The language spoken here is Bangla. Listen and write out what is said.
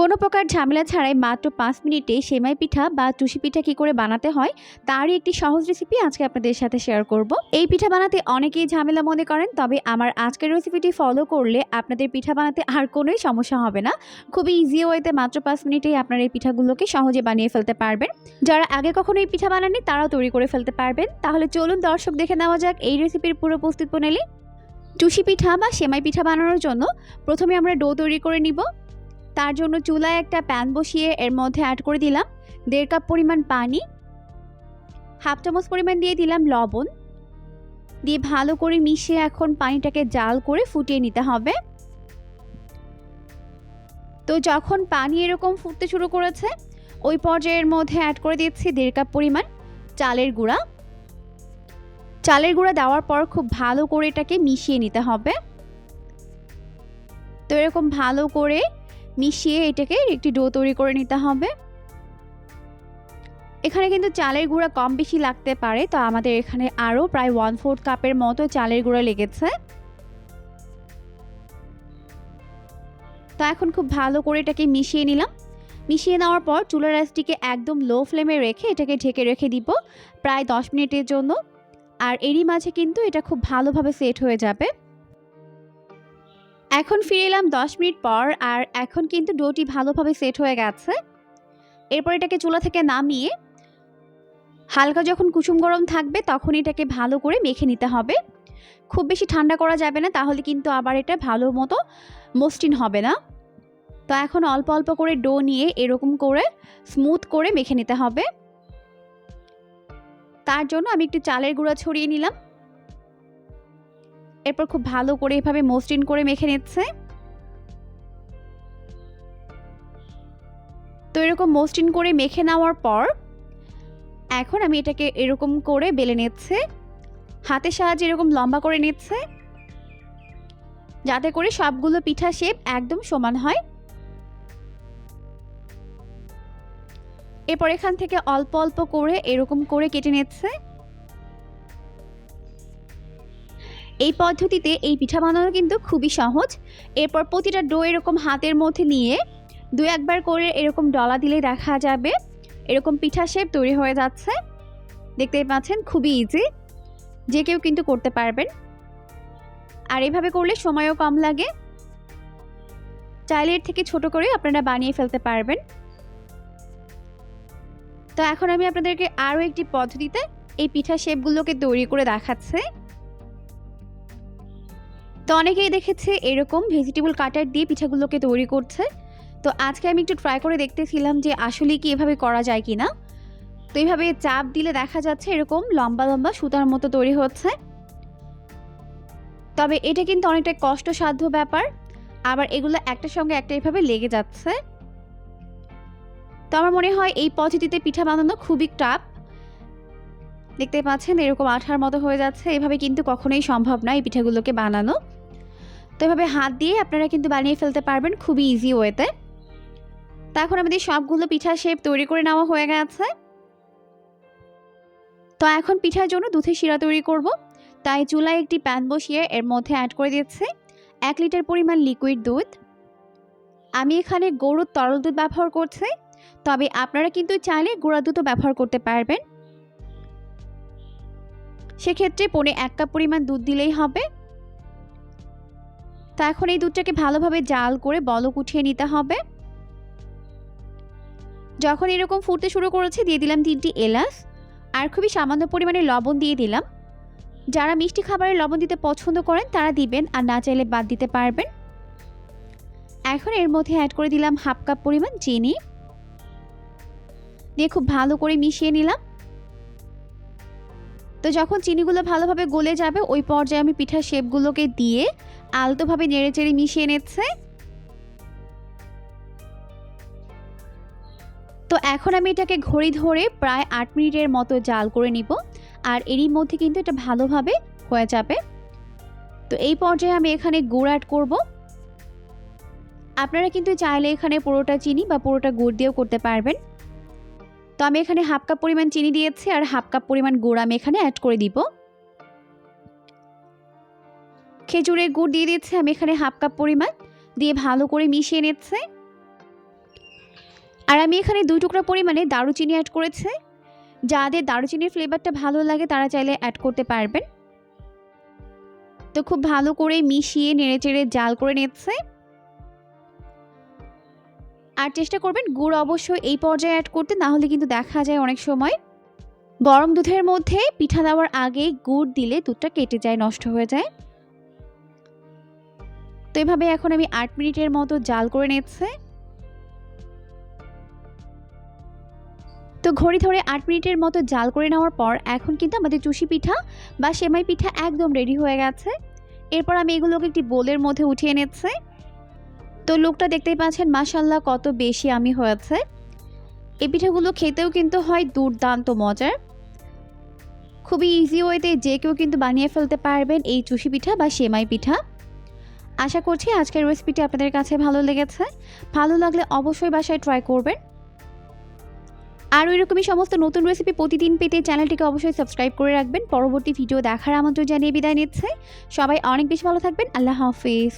কোনো প্রকার ঝামেলা ছাড়াই মাত্র পাঁচ মিনিটে সেমাই পিঠা বা টুসি পিঠা কী করে বানাতে হয়, তারই একটি সহজ রেসিপি আজকে আপনাদের সাথে শেয়ার করব। এই পিঠা বানাতে অনেকেই ঝামেলা মনে করেন, তবে আমার আজকের রেসিপিটি ফলো করলে আপনাদের পিঠা বানাতে আর কোনোই সমস্যা হবে না। খুবই ইজি ওয়েতে মাত্র পাঁচ মিনিটেই আপনারা এই পিঠাগুলোকে সহজে বানিয়ে ফেলতে পারবেন। যারা আগে কখনো এই পিঠা বানাননি, তারাও তৈরি করে ফেলতে পারবেন। তাহলে চলুন দর্শক দেখে নেওয়া যাক এই রেসিপির পুরো প্রস্তুত প্রণালী টুসি পিঠা বা সেমাই পিঠা বানানোর জন্য প্রথমে আমরা ডো তৈরি করে নিব। তার জন্য চুলায় একটা প্যান বসিয়ে এর মধ্যে অ্যাড করে দিলাম দেড় কাপ পরিমাণ পানি, হাফ চামচ পরিমাণ দিয়ে দিলাম লবণ, দিয়ে ভালো করে মিশিয়ে এখন পানিটাকে জাল করে ফুটিয়ে নিতে হবে। তো যখন পানি এরকম ফুটতে শুরু করেছে, ওই পর্যায়ের মধ্যে অ্যাড করে দিচ্ছি দেড় কাপ পরিমাণ চালের গুঁড়া। চালের গুঁড়া দেওয়ার পর খুব ভালো করে এটাকে মিশিয়ে নিতে হবে। তো এরকম ভালো করে মিশিয়ে এটাকে একটি ডো তৈরি করে নিতে হবে। এখানে কিন্তু চালের গুঁড়া কম বেশি লাগতে পারে, তো আমাদের এখানে আরও প্রায় ওয়ান ফোর্থ কাপের মতো চালের গুঁড়া লেগেছে। তো এখন খুব ভালো করে এটাকে মিশিয়ে নিলাম। মিশিয়ে নেওয়ার পর চুলার রাইসটিকে একদম লো ফ্লেমে রেখে এটাকে ঢেকে রেখে দিব প্রায় দশ মিনিটের জন্য। আর এরই মাঝে কিন্তু এটা খুব ভালোভাবে সেট হয়ে যাবে। এখন ফিরে এলাম দশ মিনিট পর, আর এখন কিন্তু ডোটি ভালোভাবে সেট হয়ে গেছে। এরপর এটাকে চুলা থেকে নামিয়ে হালকা যখন কুসুম গরম থাকবে তখন এটাকে ভালো করে মেখে নিতে হবে। খুব বেশি ঠান্ডা করা যাবে না, তাহলে কিন্তু আবার এটা ভালো মতো মসৃণ হবে না। তো এখন অল্প অল্প করে ডো নিয়ে এরকম করে স্মুথ করে মেখে নিতে হবে। তার জন্য আমি একটু চালের গুঁড়া ছড়িয়ে নিলাম। এরপর খুব ভালো করে এভাবে মসৃণ করে মেখে নিচ্ছে। তো এরকম মসৃণ করে মেখে নেওয়ার পর এখন আমি এটাকে এরকম করে বেলে নিচ্ছে। হাতের সাহায্যে এরকম লম্বা করে নিচ্ছে। যাতে করে সবগুলো পিঠা শেপ একদম সমান হয়। এরপর এখান থেকে অল্প অল্প করে এরকম করে কেটে নিচ্ছে। এই পদ্ধতিতে এই পিঠা বানানো কিন্তু খুবই সহজ। এরপর প্রতিটা ডো এরকম হাতের মধ্যে নিয়ে দু একবার করে এরকম ডলা দিলে দেখা যাবে এরকম পিঠা শেপ তৈরি হয়ে যাচ্ছে। দেখতেই পাচ্ছেন, খুবই ইজি যে কেউ কিন্তু করতে পারবেন। আর এভাবে করলে সময়ও কম লাগে। চাইলে এর থেকে ছোট করে আপনারা বানিয়ে ফেলতে পারবেন। তো এখন আমি আপনাদেরকে আরও একটি পদ্ধতিতে এই পিঠা শেপগুলোকে তৈরি করে দেখাচ্ছে। তো অনেকেই দেখেছে এরকম ভেজিটেবল কাটার দিয়ে পিঠাগুলোকে তৈরি করছে। তো আজকে আমি একটু ট্রাই করে দেখতেছিলাম যে আসলে কি এভাবে করা যায় কি না তো এইভাবে চাপ দিলে দেখা যাচ্ছে এরকম লম্বা লম্বা সুতার মতো তৈরি হচ্ছে। তবে এটা কিন্তু অনেকটা কষ্টসাধ্য ব্যাপার। আবার এগুলো একটার সঙ্গে একটা এভাবে লেগে যাচ্ছে। তো আমার মনে হয় এই পদ্ধতিতে পিঠা বানানো খুবই টাফ দেখতে পাচ্ছেন এরকম আঠার মতো হয়ে যাচ্ছে। এভাবে কিন্তু কখনোই সম্ভব না এই পিঠাগুলোকে বানানো। তো এভাবে হাত দিয়ে আপনারা কিন্তু বানিয়ে ফেলতে পারবেন খুবই ইজি ওয়েতে তা এখন আমাদের সবগুলো পিঠা শেপ তৈরি করে নেওয়া হয়ে গেছে। তো এখন পিঠার জন্য দুধের শিরা তৈরি করব। তাই চুলায় একটি প্যান বসিয়ে এর মধ্যে অ্যাড করে দিচ্ছে। এক লিটার পরিমাণ লিকুইড দুধ। আমি এখানে গরুর তরল দুধ ব্যবহার করছি। তবে আপনারা কিন্তু চাইলে গুঁড়া দুধও ব্যবহার করতে পারবেন। সেক্ষেত্রে পনে এক কাপ পরিমাণ দুধ দিলেই হবে। তা এখন এই দুধটাকে ভালোভাবে জাল করে বলক উঠিয়ে নিতে হবে। যখন এরকম ফুটতে শুরু করেছে, দিয়ে দিলাম তিনটি এলাচ আর খুবই সামান্য পরিমাণে লবণ দিয়ে দিলাম। যারা মিষ্টি খাবারে লবণ দিতে পছন্দ করেন, তারা দিবেন আর না চাইলে বাদ দিতে পারবেন। এখন এর মধ্যে অ্যাড করে দিলাম হাফ কাপ পরিমাণ চিনি। দিয়ে খুব ভালো করে মিশিয়ে নিলাম। তো যখন চিনিগুলো ভালোভাবে গলে যাবে, ওই পর্যায়ে আমি পিঠার শেপগুলোকে দিয়ে আলতোভাবে নেড়ে চেড়ে মিশিয়ে নিচ্ছে। তো এখন আমি এটাকে ঘড়ি ধরে প্রায় আট মিনিটের মতো জাল করে নিব, আর এরই মধ্যে কিন্তু এটা ভালোভাবে হয়ে যাবে। তো এই পর্যায়ে আমি এখানে গুড় অ্যাড করব। আপনারা কিন্তু চাইলে এখানে পুরোটা চিনি বা পুরোটা গুড় দিয়েও করতে পারবেন। তো আমি এখানে হাফ কাপ পরিমাণ চিনি দিয়েছি আর হাফ কাপ পরিমাণ গুড় আমি এখানে অ্যাড করে দিব। খেজুরের গুড় দিয়ে দিচ্ছি আমি এখানে হাফ কাপ পরিমাণ দিয়ে ভালো করে মিশিয়ে নিচ্ছে। আর আমি এখানে দুই টুকরা পরিমাণে দারুচিনি অ্যাড করেছি। যাদের দারুচিনির ফ্লেভারটা ভালো লাগে তারা চাইলে অ্যাড করতে পারবেন। তো খুব ভালো করে মিশিয়ে নেড়েচেড়ে জাল করে নিচ্ছে। আর চেষ্টা করবেন গুড় অবশ্যই এই পর্যায়ে অ্যাড করতে না হলে কিন্তু দেখা যায় অনেক সময় গরম দুধের মধ্যে পিঠা দেওয়ার আগে গুড় দিলে দুধটা কেটে যায়, নষ্ট হয়ে যায়। তো এভাবে এখন আমি আট মিনিটের মতো জাল করে নিচ্ছে। তো ঘড়ি ধরে আট মিনিটের মতো জাল করে নেওয়ার পর এখন কিন্তু আমাদের চুষি পিঠা বা সেমাই পিঠা একদম রেডি হয়ে গেছে। এরপর আমি এগুলোকে একটি বোলের মধ্যে উঠিয়ে নিচ্ছে। তো লোকটা দেখতেই পাচ্ছেন মাসাল্লাহ কত বেশি আমি হয়েছে। এই পিঠাগুলো খেতেও কিন্তু হয় দুর্দান্ত মজার। খুবই ইজি ওয়েতে যে কেউ কিন্তু বানিয়ে ফেলতে পারবেন এই চুষি পিঠা বা সেমাই পিঠা। আশা করছি আজকের রেসিপিটি আপনাদের কাছে ভালো লেগেছে। ভালো লাগলে অবশ্যই বাসায় ট্রাই করবেন। আর এরকমই সমস্ত নতুন রেসিপি প্রতিদিন পেতে চ্যানেলটিকে অবশ্যই সাবস্ক্রাইব করে রাখবেন। পরবর্তী ভিডিও দেখার আমন্ত্রণ জানিয়ে বিদায় নিচ্ছে। সবাই অনেক বেশি ভালো থাকবেন। আল্লাহ হাফিজ।